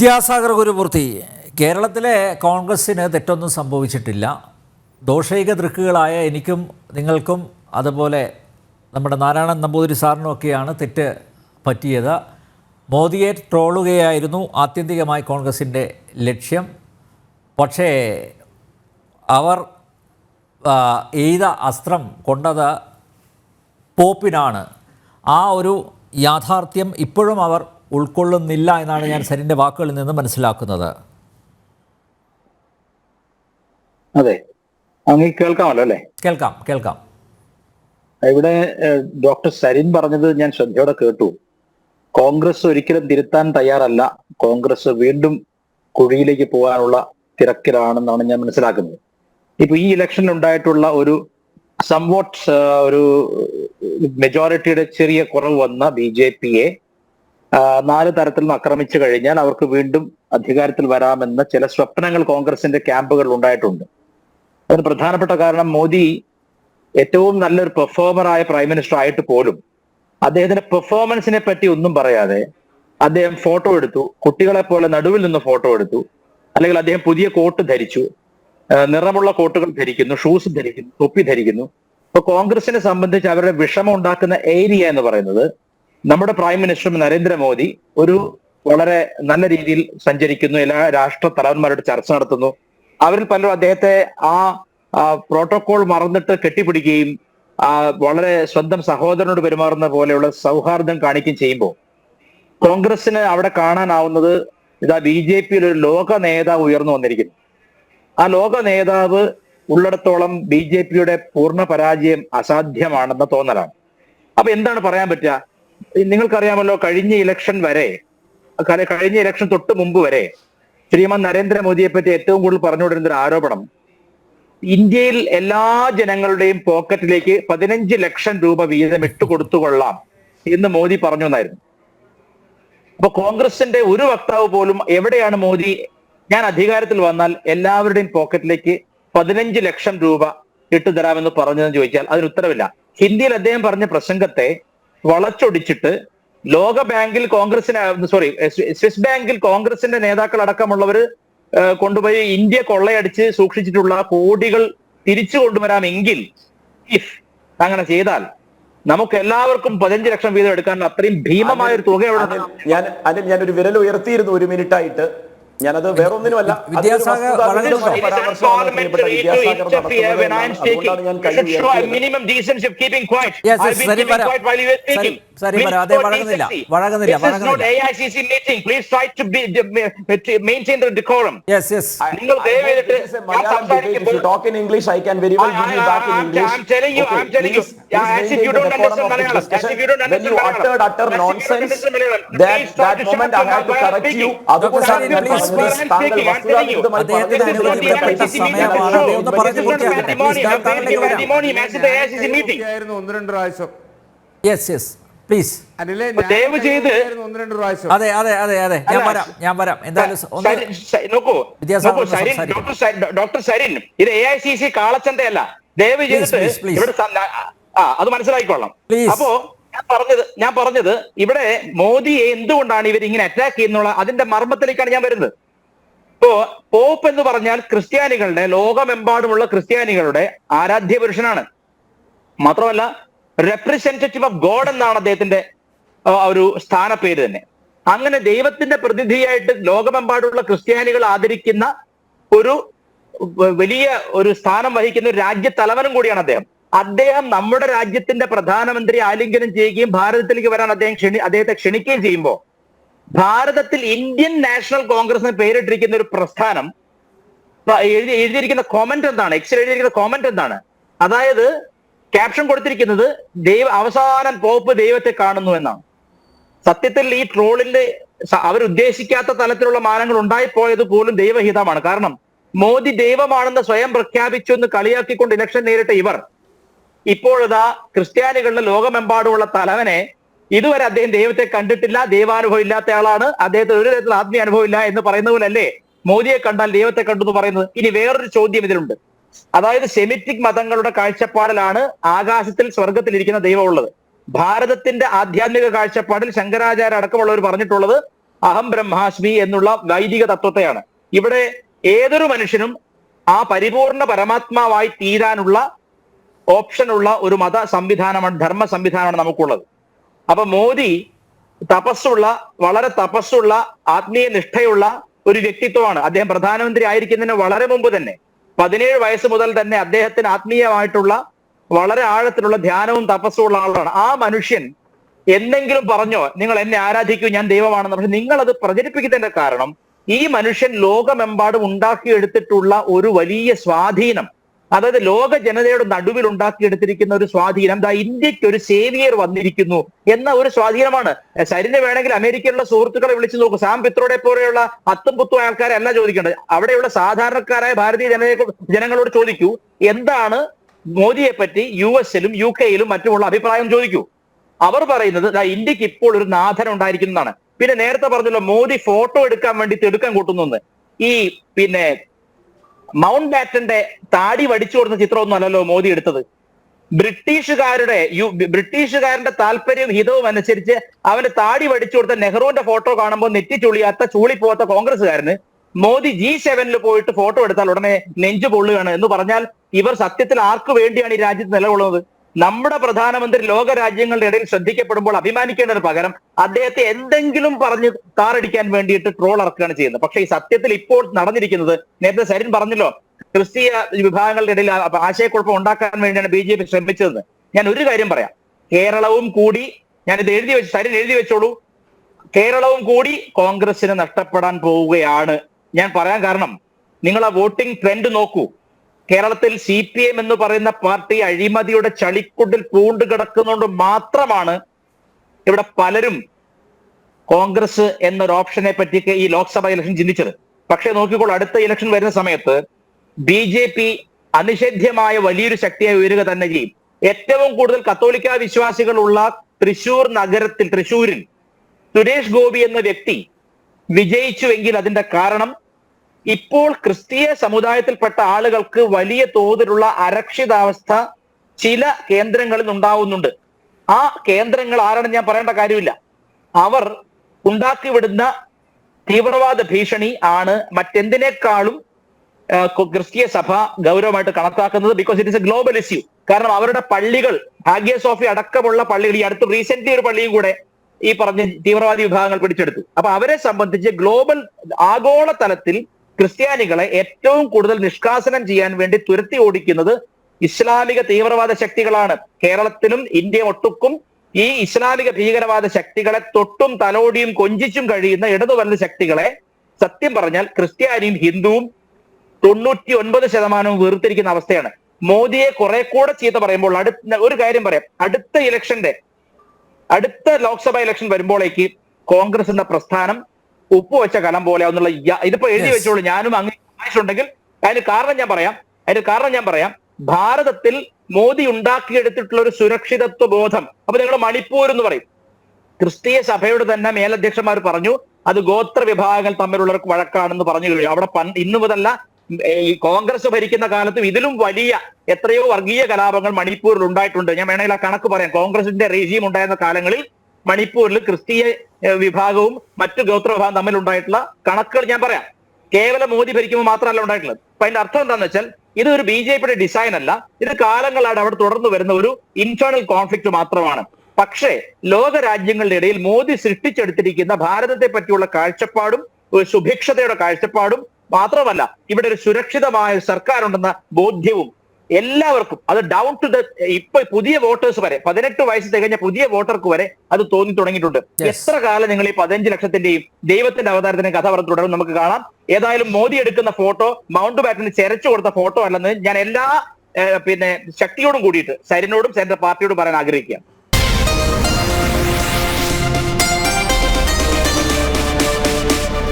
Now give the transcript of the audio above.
വിദ്യാസാഗർ ഗുരുമൂർത്തി കേരളത്തിലെ കോൺഗ്രസ്സിന് തെറ്റൊന്നും സംഭവിച്ചിട്ടില്ല. ദോഷൈക ദൃക്കുകളായ എനിക്കും നിങ്ങൾക്കും അതുപോലെ നമ്മുടെ നാരായണൻ നമ്പൂതിരി സാറിനുമൊക്കെയാണ് തെറ്റ് പറ്റിയത്. മോദിയെ ട്രോളുകയായിരുന്നു ആത്യന്തികമായി കോൺഗ്രസിന്റെ ലക്ഷ്യം. പക്ഷേ അവർ എയ്ത അസ്ത്രം കൊണ്ടത് പോപ്പിനാണ്. ആ ഒരു യാഥാർത്ഥ്യം ഇപ്പോഴും അവർ ഉൾക്കൊള്ളുന്നില്ല എന്നാണ് ഞാൻ സരിന്റെ വാക്കുകളിൽ നിന്ന് മനസ്സിലാക്കുന്നത്. അതെ. അങ്ങ് കേൾക്കാമല്ലോ അല്ലേ? കേൾക്കാം കേൾക്കാം. ഇവിടെ ഡോക്ടർ സരിൻ പറഞ്ഞത് ഞാൻ ശ്രദ്ധയോടെ കേട്ടു. കോൺഗ്രസ് ഒരിക്കലും തിരുത്താൻ തയ്യാറല്ല. കോൺഗ്രസ് വീണ്ടും കുഴിയിലേക്ക് പോകാനുള്ള തിരക്കിലാണെന്നാണ് ഞാൻ മനസ്സിലാക്കുന്നത്. ഇപ്പൊ ഈ ഇലക്ഷനിൽ ഉണ്ടായിട്ടുള്ള ഒരു സംവോട്ട് ഒരു മെജോറിറ്റിയുടെ ചെറിയ കുറവ് വന്ന ബി ജെ പിയെ നാല് തരത്തിൽ നിന്ന് ആക്രമിച്ചു കഴിഞ്ഞാൽ അവർക്ക് വീണ്ടും അധികാരത്തിൽ വരാമെന്ന ചില സ്വപ്നങ്ങൾ കോൺഗ്രസിന്റെ ക്യാമ്പുകളിൽ ഉണ്ടായിട്ടുണ്ട്. അതിന് പ്രധാനപ്പെട്ട കാരണം മോദി ഏറ്റവും നല്ലൊരു പെർഫോമറായ പ്രൈം മിനിസ്റ്റർ ആയിട്ട് പോലും അദ്ദേഹത്തിന്റെ പെർഫോമൻസിനെ പറ്റി ഒന്നും പറയാതെ അദ്ദേഹം ഫോട്ടോ എടുത്തു. കുട്ടികളെ പോലെ നടുവിൽ നിന്ന് ഫോട്ടോ എടുത്തു. അല്ലെങ്കിൽ അദ്ദേഹം പുതിയ കോട്ട് ധരിച്ചു. നിറമുള്ള കോട്ടുകൾ ധരിക്കുന്നു. ഷൂസ് ധരിക്കുന്നു. തൊപ്പി ധരിക്കുന്നു. ഇപ്പൊ കോൺഗ്രസിനെ സംബന്ധിച്ച് അവരുടെ വിഷമം ഉണ്ടാക്കുന്ന ഏരിയ എന്ന് പറയുന്നത് നമ്മുടെ പ്രൈം മിനിസ്റ്റർ നരേന്ദ്രമോദി ഒരു വളരെ നല്ല രീതിയിൽ സഞ്ചരിക്കുന്നു. എല്ലാ രാഷ്ട്ര തലവന്മാരോട് ചർച്ച നടത്തുന്നു. അവരിൽ പലരും അദ്ദേഹത്തെ ആ പ്രോട്ടോകോൾ മറന്നിട്ട് കെട്ടിപ്പിടിക്കുകയും വളരെ സ്വന്തം സഹോദരനോട് പെരുമാറുന്ന പോലെയുള്ള സൗഹാർദ്ദം കാണിക്കുകയും ചെയ്യുമ്പോൾ കോൺഗ്രസിന് അവിടെ കാണാനാവുന്നത് ഇതാ ബി ജെ പിയിൽ ഒരു ലോക നേതാവ് ഉയർന്നു വന്നിരിക്കുന്നു. ആ ലോക നേതാവ് ഉള്ളിടത്തോളം ബി ജെ പിയുടെ പൂർണ പരാജയം അസാധ്യമാണെന്ന തോന്നലാണ്. അപ്പൊ എന്താണ് പറയാൻ പറ്റുക? നിങ്ങൾക്കറിയാമല്ലോ കഴിഞ്ഞ ഇലക്ഷൻ വരെ കഴിഞ്ഞ ഇലക്ഷൻ തൊട്ട് മുമ്പ് വരെ ശ്രീമാൻ നരേന്ദ്രമോദിയെ പറ്റി ഏറ്റവും കൂടുതൽ പറഞ്ഞുകൊണ്ടിരുന്ന ഒരു ആരോപണം ഇന്ത്യയിൽ എല്ലാ ജനങ്ങളുടെയും പോക്കറ്റിലേക്ക് പതിനഞ്ച് ലക്ഷം രൂപ വീതം ഇട്ട് കൊടുത്തുകൊള്ളാം എന്ന് മോദി പറഞ്ഞു എന്നായിരുന്നു. അപ്പൊ കോൺഗ്രസിന്റെ ഒരു വക്താവ് പോലും എവിടെയാണ് മോദി ഞാൻ അധികാരത്തിൽ വന്നാൽ എല്ലാവരുടെയും പോക്കറ്റിലേക്ക് പതിനഞ്ച് ലക്ഷം രൂപ ഇട്ടു തരാമെന്ന് പറഞ്ഞതെന്ന് ചോദിച്ചാൽ അതിന് ഉത്തരവില്ല. ഹിന്ദിയിൽ അദ്ദേഹം പറഞ്ഞ പ്രസംഗത്തെ വളച്ചൊടിച്ചിട്ട് ലോക ബാങ്കിൽ കോൺഗ്രസിന് സോറി സ്വിസ് ബാങ്കിൽ കോൺഗ്രസിന്റെ നേതാക്കൾ അടക്കമുള്ളവർ കൊണ്ടുപോയി ഇന്ത്യ കൊള്ളയടിച്ച് സൂക്ഷിച്ചിട്ടുള്ള കോടികൾ തിരിച്ചു കൊണ്ടുവരാമെങ്കിൽ ഇഫ് അങ്ങനെ ചെയ്താൽ നമുക്ക് എല്ലാവർക്കും പതിനഞ്ച് ലക്ഷം വീതം എടുക്കാൻ അത്രയും ഭീമമായ ഒരു തുക ഞാൻ ഞാൻ ഒരു വിരൽ ഉയർത്തിയിരുന്നു ഒരു മിനിറ്റ് ആയിട്ട് ഞാനത് വരാം. വരാം. അതേ വഴങ്ങുന്നില്ല. വഴങ്ങുന്നില്ല, English, I can very well give you back in I- I- English. I'm telling you, I'm telling you. Yeah, as if you don't understand Malayalam. As if you don't When you understand uttered Malayalam. utter nonsense, that that moment I had to correct you. speaking. ഒന്ന് രണ്ട് പ്രാവശ്യം. Yes yes please ദയവ് ചെയ്ത് ഒന്ന് രണ്ട് അതെ അതെ അതെ അതെ. ഞാൻ വരാം ഞാൻ വരാം. എന്തായാലും. ഡോക്ടർ സരിൻ ഇത് എ ഐ സി സി കാളച്ചന്തയല്ല. ദയവ് ചെയ്തിട്ട് please, please. ഇവിടെ ആ അത് മനസ്സിലാക്കിക്കൊള്ളാം അപ്പോ ഞാൻ പറഞ്ഞത് ഞാൻ പറഞ്ഞത് ഇവിടെ മോദിയെ എന്തുകൊണ്ടാണ് ഇവർ ഇങ്ങനെ അറ്റാക്ക് ചെയ്യുന്നുള്ള അതിന്റെ മർമ്മത്തിലേക്കാണ് ഞാൻ വരുന്നത്. ഇപ്പോ പോപ്പ് എന്ന് പറഞ്ഞാൽ ക്രിസ്ത്യാനികളുടെ ലോകമെമ്പാടുമുള്ള ക്രിസ്ത്യാനികളുടെ ആരാധ്യ പുരുഷനാണ്. മാത്രമല്ല റെപ്രസെന്റേറ്റീവ് ഓഫ് ഗോഡ് എന്നാണ് അദ്ദേഹത്തിന്റെ ഒരു സ്ഥാനപ്പേര് തന്നെ. അങ്ങനെ ദൈവത്തിന്റെ പ്രതിനിധിയായിട്ട് ലോകമെമ്പാടുള്ള ക്രിസ്ത്യാനികൾ ആദരിക്കുന്ന ഒരു വലിയ ഒരു സ്ഥാനം വഹിക്കുന്ന ഒരു രാജ്യത്തലവനും കൂടിയാണ് അദ്ദേഹം. അദ്ദേഹം നമ്മുടെ രാജ്യത്തിന്റെ പ്രധാനമന്ത്രി ആലിംഗനം ചെയ്യുകയും ഭാരതത്തിലേക്ക് വരാൻ അദ്ദേഹം ക്ഷണി അദ്ദേഹത്തെ ക്ഷണിക്കുകയും ചെയ്യുമ്പോൾ ഭാരതത്തിൽ ഇന്ത്യൻ നാഷണൽ കോൺഗ്രസിന് പേരിട്ടിരിക്കുന്ന ഒരു പ്രസ്ഥാനം എഴുതി എഴുതിയിരിക്കുന്ന കോമന്റ് എന്താണ്? എക്സിൽ എഴുതിയിരിക്കുന്ന കോമന്റ് എന്താണ്? അതായത് ക്യാപ്ഷൻ കൊടുത്തിരിക്കുന്നത് ദൈവ അവസാനം പോപ്പ് ദൈവത്തെ കാണുന്നു എന്നാണ്. സത്യത്തിൽ ഈ ട്രോളിന്റെ അവരുദ്ദേശിക്കാത്ത തലത്തിലുള്ള മാനങ്ങൾ ഉണ്ടായിപ്പോയത് പോലും ദൈവഹിതമാണ്. കാരണം മോദി ദൈവമാണെന്ന് സ്വയം പ്രഖ്യാപിച്ചു എന്ന് കളിയാക്കിക്കൊണ്ട് ഇലക്ഷൻ നേരിട്ട ഇവർ ഇപ്പോഴിതാ ക്രിസ്ത്യാനികളുടെ ലോകമെമ്പാടുമുള്ള തലവനെ ഇതുവരെ അദ്ദേഹം ദൈവത്തെ കണ്ടിട്ടില്ല ദൈവാനുഭവം ഇല്ലാത്ത ആളാണ് അദ്ദേഹത്തിന് ഒരു തരത്തിൽ ആത്മീയ അനുഭവം ഇല്ല എന്ന് പറയുന്ന പോലെ അല്ലേ മോദിയെ കണ്ടാൽ ദൈവത്തെ കണ്ടു എന്ന് പറയുന്നത്. ഇനി വേറൊരു ചോദ്യം ഇതിലുണ്ട്. അതായത് സെമിറ്റിക് മതങ്ങളുടെ കാഴ്ചപ്പാടിലാണ് ആകാശത്തിൽ സ്വർഗത്തിൽ ഇരിക്കുന്ന ദൈവം ഉള്ളത്. ഭാരതത്തിന്റെ ആധ്യാത്മിക കാഴ്ചപ്പാടിൽ ശങ്കരാചാര്യ അടക്കമുള്ളവർ പറഞ്ഞിട്ടുള്ളത് അഹം ബ്രഹ്മാസ്മി എന്നുള്ള വൈദിക തത്വത്തെയാണ്. ഇവിടെ ഏതൊരു മനുഷ്യനും ആ പരിപൂർണ പരമാത്മാവായി തീരാനുള്ള ഓപ്ഷനുള്ള ഒരു മത സംവിധാനമാണ് ധർമ്മ സംവിധാനമാണ് നമുക്കുള്ളത്. അപ്പൊ മോദി തപസ്സുള്ള വളരെ തപസ്സുള്ള ആത്മീയ നിഷ്ഠയുള്ള ഒരു വ്യക്തിത്വമാണ്. അദ്ദേഹം പ്രധാനമന്ത്രി ആയിരിക്കുന്നതിന് വളരെ മുമ്പ് തന്നെ പതിനേഴ് വയസ്സ് മുതൽ തന്നെ അദ്ദേഹത്തിന് ആത്മീയമായിട്ടുള്ള വളരെ ആഴത്തിലുള്ള ധ്യാനവും തപസ്സും ഉള്ള ആളാണ്. ആ മനുഷ്യൻ എന്തെങ്കിലും പറഞ്ഞോ നിങ്ങൾ എന്നെ ആരാധിക്കൂ ഞാൻ ദൈവമാണെന്ന് പക്ഷെ നിങ്ങൾ അത് പ്രചരിപ്പിക്കുന്നതിന്റെ കാരണം ഈ മനുഷ്യൻ ലോകമെമ്പാടും ഉണ്ടാക്കിയെടുത്തിട്ടുള്ള ഒരു വലിയ സ്വാധീനം അതായത് ലോക ജനതയുടെ നടുവിൽ ഉണ്ടാക്കിയെടുത്തിരിക്കുന്ന ഒരു സ്വാധീനം ദാ ഇന്ത്യയ്ക്ക് ഒരു സേവിയർ വന്നിരിക്കുന്നു എന്ന ഒരു സ്വാധീനമാണ്. സരിന് വേണമെങ്കിൽ അമേരിക്കയിലുള്ള സുഹൃത്തുക്കളെ വിളിച്ചു നോക്കും. സാം പിത്രോടെ പോലെയുള്ള അത്തും പുത്തും ആൾക്കാരെ അല്ല ചോദിക്കേണ്ടത്. അവിടെയുള്ള സാധാരണക്കാരായ ഭാരതീയ ജനതയെ ജനങ്ങളോട് ചോദിക്കൂ എന്താണ് മോദിയെ പറ്റി യു എസിലും യു കെയിലും മറ്റുമുള്ള അഭിപ്രായം ചോദിക്കൂ. അവർ പറയുന്നത് ഇന്ത്യയ്ക്ക് ഇപ്പോൾ ഒരു നാഥൻ ഉണ്ടായിരിക്കുന്നതാണ്. പിന്നെ നേരത്തെ പറഞ്ഞല്ലോ മോദി ഫോട്ടോ എടുക്കാൻ വേണ്ടി തിടുക്കം കൂട്ടുന്നു ഈ പിന്നെ മൗണ്ട് ബാറ്റന്റെ താടി വടിച്ചു കൊടുത്ത ചിത്രമൊന്നും അല്ലല്ലോ മോദി എടുത്തത്. ബ്രിട്ടീഷുകാരുടെ യു ബ്രിട്ടീഷുകാരന്റെ താല്പര്യവും ഹിതവും അനുസരിച്ച് അവന് താടി വടിച്ചു കൊടുത്ത നെഹ്റുവിന്റെ ഫോട്ടോ കാണുമ്പോൾ നെറ്റി ചുളിയാത്ത ചൂളി പോവാത്ത കോൺഗ്രസ്സുകാരന് മോദി ജി സെവനിൽ പോയിട്ട് ഫോട്ടോ എടുത്താൽ ഉടനെ നെഞ്ചു പൊള്ളുകയാണ് എന്ന് പറഞ്ഞാൽ ഇവർ സത്യത്തിൽ ആർക്കു വേണ്ടിയാണ് ഈ രാജ്യത്ത് നിലകൊള്ളുന്നത്? നമ്മുടെ പ്രധാനമന്ത്രി ലോക രാജ്യങ്ങളുടെ ഇടയിൽ ശ്രദ്ധിക്കപ്പെടുമ്പോൾ അഭിമാനിക്കേണ്ടതിന് പകരം അദ്ദേഹത്തെ എന്തെങ്കിലും പറഞ്ഞ് താറടിക്കാൻ വേണ്ടിയിട്ട് ട്രോൾ ഇറക്കുകയാണ് ചെയ്യുന്നത്. പക്ഷേ ഈ സത്യത്തിൽ ഇപ്പോൾ നടന്നിരിക്കുന്നത് നേരത്തെ സരിൻ പറഞ്ഞല്ലോ ക്രിസ്തീയ വിഭാഗങ്ങളുടെ ഇടയിൽ ആശയക്കുഴപ്പം ഉണ്ടാക്കാൻ വേണ്ടിയാണ് ബി ജെ പി ശ്രമിച്ചതെന്ന്. ഞാൻ ഒരു കാര്യം പറയാം. കേരളവും കൂടി ഞാൻ ഇത് എഴുതി വെച്ച് സരിൻ എഴുതി വെച്ചോളൂ. കേരളവും കൂടി കോൺഗ്രസിന് നഷ്ടപ്പെടാൻ പോവുകയാണ്. ഞാൻ പറയാൻ കാരണം നിങ്ങൾ ആ വോട്ടിംഗ് ട്രെൻഡ് നോക്കൂ. കേരളത്തിൽ സി പി എം എന്ന് പറയുന്ന പാർട്ടി അഴിമതിയുടെ ചളിക്കുണ്ടിൽ പൂണ്ട് കിടക്കുന്നതുകൊണ്ട് മാത്രമാണ് ഇവിടെ പലരും കോൺഗ്രസ് എന്നൊരു ഓപ്ഷനെ പറ്റിയൊക്കെ ഈ ലോക്സഭ ഇലക്ഷൻ ചിന്തിച്ചത്. പക്ഷേ നോക്കിക്കോളൂ അടുത്ത ഇലക്ഷൻ വരുന്ന സമയത്ത് ബി ജെ പി അനിഷേധ്യമായ വലിയൊരു ശക്തിയായി ഉയരുക തന്നെ ചെയ്യും. ഏറ്റവും കൂടുതൽ കത്തോലിക്ക വിശ്വാസികളുള്ള തൃശൂർ നഗരത്തിൽ തൃശൂരിൽ സുരേഷ് ഗോപി എന്ന വ്യക്തി വിജയിച്ചുവെങ്കിൽ അതിന്റെ കാരണം ഇപ്പോൾ ക്രിസ്തീയ സമുദായത്തിൽപ്പെട്ട ആളുകൾക്ക് വലിയ തോതിലുള്ള അരക്ഷിതാവസ്ഥ ചില കേന്ദ്രങ്ങളിൽ ഉണ്ടാവുന്നുണ്ട്. ആ കേന്ദ്രങ്ങൾ ആരാണെന്ന് ഞാൻ പറയേണ്ട കാര്യമില്ല. അവർ ഉണ്ടാക്കിവിടുന്ന തീവ്രവാദ ഭീഷണി ആണ് മറ്റെന്തിനേക്കാളും ക്രിസ്തീയ സഭ ഗൗരവമായിട്ട് കണക്കാക്കുന്നത് because it is a global issue കാരണം അവരുടെ പള്ളികൾ ഭാഗ്യ സോഫി അടക്കമുള്ള പള്ളികൾ ഈ അടുത്ത് റീസെന്റ് ഒരു പള്ളിയും കൂടെ ഈ പറഞ്ഞ തീവ്രവാദി വിഭാഗങ്ങൾ പിടിച്ചെടുത്തു. അപ്പൊ അവരെ സംബന്ധിച്ച് ഗ്ലോബൽ ആഗോള തലത്തിൽ ക്രിസ്ത്യാനികളെ ഏറ്റവും കൂടുതൽ നിഷ്കാസനം ചെയ്യാൻ വേണ്ടി തുരത്തി ഓടിക്കുന്നത് ഇസ്ലാമിക തീവ്രവാദ ശക്തികളാണ്. കേരളത്തിലും ഇന്ത്യ ഒട്ടുക്കും ഈ ഇസ്ലാമിക ഭീകരവാദ ശക്തികളെ തൊട്ടും തലോടിയും കൊഞ്ചിച്ചും കഴിയുന്ന ഇടതുവലത് ശക്തികളെ സത്യം പറഞ്ഞാൽ ക്രിസ്ത്യാനിയും ഹിന്ദുവും തൊണ്ണൂറ്റി ഒൻപത് ശതമാനവും വേർതിരിക്കുന്ന അവസ്ഥയാണ്. മോദിയെ കുറെ കൂടെ ചീത്ത പറയുമ്പോൾ അടുത്ത ഒരു കാര്യം പറയാം. അടുത്ത ഇലക്ഷന്റെ അടുത്ത ലോക്സഭാ ഇലക്ഷൻ വരുമ്പോഴേക്ക് കോൺഗ്രസ് എന്ന പ്രസ്ഥാനം ഉപ്പുവെച്ച കലം പോലെ എന്നുള്ള ഇതിപ്പോ എഴുതി വെച്ചോളൂ. ഞാനും അങ്ങനെ വായിച്ചിട്ടുണ്ടെങ്കിൽ അതിന് കാരണം ഞാൻ പറയാം. അതിന് കാരണം ഞാൻ പറയാം. ഭാരതത്തിൽ മോദി ഉണ്ടാക്കിയെടുത്തിട്ടുള്ള ഒരു സുരക്ഷിതത്വ ബോധം. അപ്പൊ നിങ്ങൾ മണിപ്പൂർ എന്ന് പറയും. ക്രിസ്തീയ സഭയുടെ തന്നെ മേലധ്യക്ഷന്മാർ പറഞ്ഞു അത് ഗോത്ര വിഭാഗങ്ങൾ തമ്മിലുള്ളവർക്ക് വഴക്കാണെന്ന് പറഞ്ഞു കഴിഞ്ഞു. അവിടെ പണ്ട് ഇന്നു മുതല്ല ഈ കോൺഗ്രസ് ഭരിക്കുന്ന കാലത്തും ഇതിലും വലിയ എത്രയോ വർഗീയ കലാപങ്ങൾ മണിപ്പൂരിൽ ഉണ്ടായിട്ടുണ്ട്. ഞാൻ വേണമെങ്കിൽ ആ കണക്ക് പറയാം. കോൺഗ്രസിന്റെ റെജീം ഉണ്ടായിരുന്ന കാലങ്ങളിൽ മണിപ്പൂരിൽ ക്രിസ്തീയ വിഭാഗവും മറ്റു ഗോത്ര വിഭാഗം തമ്മിൽ ഉണ്ടായിട്ടുള്ള കണക്കുകൾ ഞാൻ പറയാം. കേവലം മോദി ഭരിക്കുമ്പോൾ മാത്രമല്ല ഉണ്ടായിട്ടുള്ളത്. അപ്പൊ അതിന്റെ അർത്ഥം എന്താണെന്ന് വെച്ചാൽ ഇത് ഒരു ബി ജെ പിയുടെ ഡിസൈൻ അല്ല. ഇത് കാലങ്ങളായിട്ട് അവിടെ തുടർന്ന് വരുന്ന ഒരു ഇന്റേണൽ കോൺഫ്ലിക്ട് മാത്രമാണ്. പക്ഷേ ലോക രാജ്യങ്ങളുടെ ഇടയിൽ മോദി സൃഷ്ടിച്ചെടുത്തിരിക്കുന്ന ഭാരതത്തെ പറ്റിയുള്ള കാഴ്ചപ്പാടും ഒരു സുഭിക്ഷതയുടെ കാഴ്ചപ്പാടും മാത്രമല്ല ഇവിടെ ഒരു സുരക്ഷിതമായ സർക്കാരുണ്ടെന്ന ബോധ്യവും എല്ലാവർക്കും അത് ഡൗൺ ടു ദ ഇപ്പൊ പുതിയ വോട്ടേഴ്സ് വരെ പതിനെട്ട് വയസ്സ് തികഞ്ഞ പുതിയ വോട്ടർക്ക് വരെ അത് തോന്നി തുടങ്ങിയിട്ടുണ്ട്. എത്ര കാലം നിങ്ങൾ ഈ പതിനഞ്ച് ലക്ഷത്തിന്റെയും ദൈവത്തിന്റെ അവതാരത്തിന്റെ കഥ പറഞ്ഞു തുടരും നമുക്ക് കാണാം. ഏതായാലും മോദി എടുക്കുന്ന ഫോട്ടോ മൗണ്ട് ബാറ്റിന് ചെരച്ചു കൊടുത്ത ഫോട്ടോ അല്ലെന്ന് ഞാൻ എല്ലാ പിന്നെ ശക്തിയോടും കൂടിയിട്ട് സരിനോടും സരിന്റെ പാർട്ടിയോടും പറയാൻ ആഗ്രഹിക്കുക